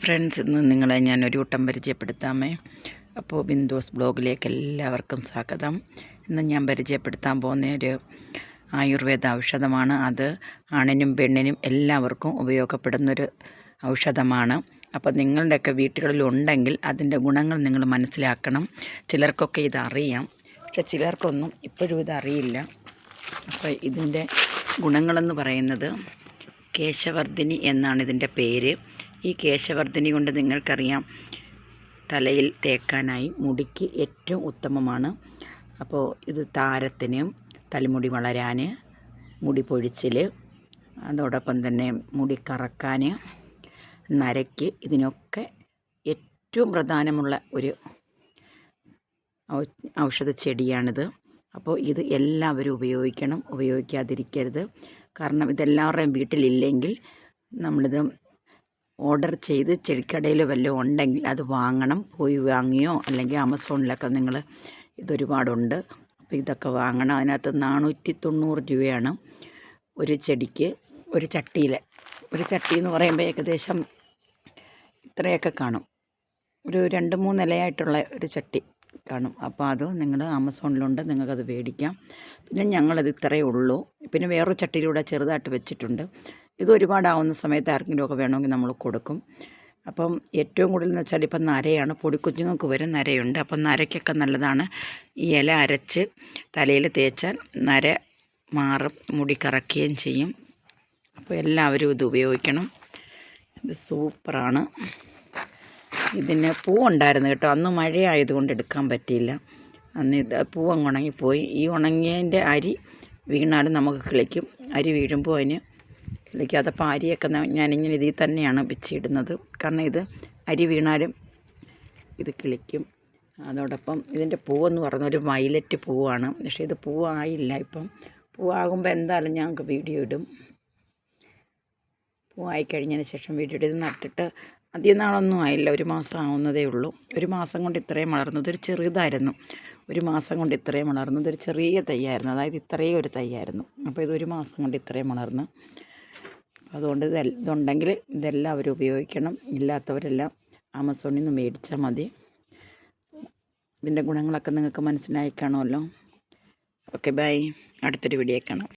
Friends ഇന്ന് നിങ്ങളെ ഞാൻ ഒരു വട്ടം പരിചയപ്പെടുത്താമേ. അപ്പോൾ ബിന്ദുസ് ബ്ലോഗിലേക്ക് എല്ലാവർക്കും സ്വാഗതം. ഇന്ന് ഞാൻ പരിചയപ്പെടുത്താൻ പോകുന്ന ഒരു ആയുർവേദ ഔഷധമാണ് അത്. ആണിനും പെണ്ണിനും എല്ലാവർക്കും ഉപയോഗപ്പെടുന്നൊരു ഔഷധമാണ്. അപ്പോൾ നിങ്ങളുടെയൊക്കെ വീട്ടുകളിൽ ഉണ്ടെങ്കിൽ അതിന്റെ ഗുണങ്ങൾ നിങ്ങൾ മനസ്സിലാക്കണം. ചിലർക്കൊക്കെ ഇതറിയാം. പക്ഷെ ചിലർക്കൊന്നും ഇപ്പോഴും ഇതറിയില്ല. അപ്പോൾ ഇതിന്റെ ഗുണങ്ങളെന്ന് പറയുന്നത് കേശവർദ്ധിനി എന്നാണ് ഇതിന്റെ പേര്. ഈ കേശവർദ്ധിനി കൊണ്ട് നിങ്ങൾക്കറിയാം. തലയിൽ തേക്കാനായി മുടിക്ക് ഏറ്റവും ഉത്തമമാണ്. അപ്പോൾ ഇത് താരത്തിന് തലമുടി വളരാൻ മുടി പൊഴിച്ചിൽ അതോടൊപ്പം തന്നെ മുടി കറക്കാൻ നരയ്ക്ക് ഇതിനൊക്കെ ഏറ്റവും പ്രധാനമുള്ള ഒരു ഔഷധ ചെടിയാണിത്. അപ്പോൾ ഇത് എല്ലാവരും ഉപയോഗിക്കണം. ഉപയോഗിക്കാതിരിക്കരുത്. കാരണം ഇതെല്ലാവരുടെയും വീട്ടിലില്ലെങ്കിൽ നമ്മളിത് ഓർഡർ ചെയ്ത് ചെടിക്കടയിൽ വല്ലതും ഉണ്ടെങ്കിൽ അത് വാങ്ങണം. പോയി വാങ്ങിയോ? അല്ലെങ്കിൽ ആമസോണിലൊക്കെ നിങ്ങൾ ഇതൊരുപാടുണ്ട്. അപ്പോൾ ഇതൊക്കെ വാങ്ങണം. അതിനകത്ത് നാനൂറ്റി തൊണ്ണൂറ് രൂപയാണ് ഒരു ചെടിക്ക് ഒരു ചട്ടിയിൽ. ഒരു ചട്ടി എന്ന് പറയുമ്പോൾ ഏകദേശം ഇത്രയൊക്കെ കാണും. ഒരു രണ്ട് മൂന്ന് ഇലയായിട്ടുള്ള ഒരു ചട്ടി. കാണും. അപ്പോൾ അത് നിങ്ങൾ ആമസോണിലുണ്ട്. നിങ്ങൾക്കത് മേടിക്കാം പിന്നെ ഞങ്ങളത് ഇത്രയേ ഉള്ളൂ. പിന്നെ വേറൊരു ചട്ടിയിലൂടെ ചെറുതായിട്ട് വെച്ചിട്ടുണ്ട്. ഇത് ഒരുപാടാവുന്ന സമയത്ത് ആർക്കെങ്കിലുമൊക്കെ വേണമെങ്കിൽ നമ്മൾ കൊടുക്കും. അപ്പം ഏറ്റവും കൂടുതൽ എന്ന് വെച്ചാൽ ഇപ്പം നരയാണ്. പൊടിക്കുഞ്ഞുങ്ങൾക്ക് വരെ നരയുണ്ട്. അപ്പം നരയ്ക്കൊക്കെ നല്ലതാണ്. ഈ ഇല അരച്ച് തലയിൽ തേച്ചാൽ നര മാറും മുടി കറക്കുകയും ചെയ്യും. അപ്പോൾ എല്ലാവരും ഇത് ഉപയോഗിക്കണം. ഇത് സൂപ്പറാണ്. ഇതിന് പൂവുണ്ടായിരുന്നു കേട്ടോ. അന്ന് മഴയായതുകൊണ്ട് എടുക്കാൻ പറ്റിയില്ല. അന്ന് ഇത് പൂ അങ്ങ് ഉണങ്ങിപ്പോയി. ഈ ഉണങ്ങിയതിന്റെ അരി വീണാലും നമുക്ക് കിളിക്കും. അരി വീഴുമ്പോൾ അതിന് കിളിക്കും. അതപ്പോൾ അരിയൊക്കെ ഞാനിങ്ങനെ ഇതിൽ തന്നെയാണ് വെച്ചിടുന്നത്. കാരണം ഇത് അരി വീണാലും ഇത് കിളിക്കും. അതോടൊപ്പം ഇതിന്റെ പൂവെന്ന് പറഞ്ഞ ഒരു വയലറ്റ് പൂവാണ്. പക്ഷേ ഇത് പൂവായില്ല ഇപ്പം. പൂവാകുമ്പോൾ എന്തായാലും ഞങ്ങൾക്ക് വീഡിയോ ഇടും. പൂവായി കഴിഞ്ഞതിന് ശേഷം വീഡിയോ ഇത് നട്ടിട്ട് അധികം നാളൊന്നും ആയില്ല. ഒരു മാസം ആവുന്നതേ ഉള്ളൂ. ഒരു മാസം കൊണ്ട് ഇത്രയും വളർന്നു. ഒരു ചെറുതായിരുന്നു. ഒരു മാസം കൊണ്ട് ഇത്രയും വളർന്നു. ഒരു ചെറിയ തൈയായിരുന്നു. അതായത് ഇത്രയും ഒരു തൈയായിരുന്നു. അപ്പോൾ ഇത് ഒരു മാസം കൊണ്ട് ഇത്രയും വളർന്നു. അതുകൊണ്ട് ഇത് ഇതുണ്ടെങ്കിൽ ഇതെല്ലാവരും ഉപയോഗിക്കണം. ഇല്ലാത്തവരെല്ലാം ആമസോണിൽ നിന്ന് മേടിച്ചാൽ മതി. ഇതിന്റെ ഗുണങ്ങളൊക്കെ നിങ്ങൾക്ക് മനസ്സിലായി കാണുമല്ലോ. Okay bye. അടുത്തൊരു വീഡിയോ കാണാം.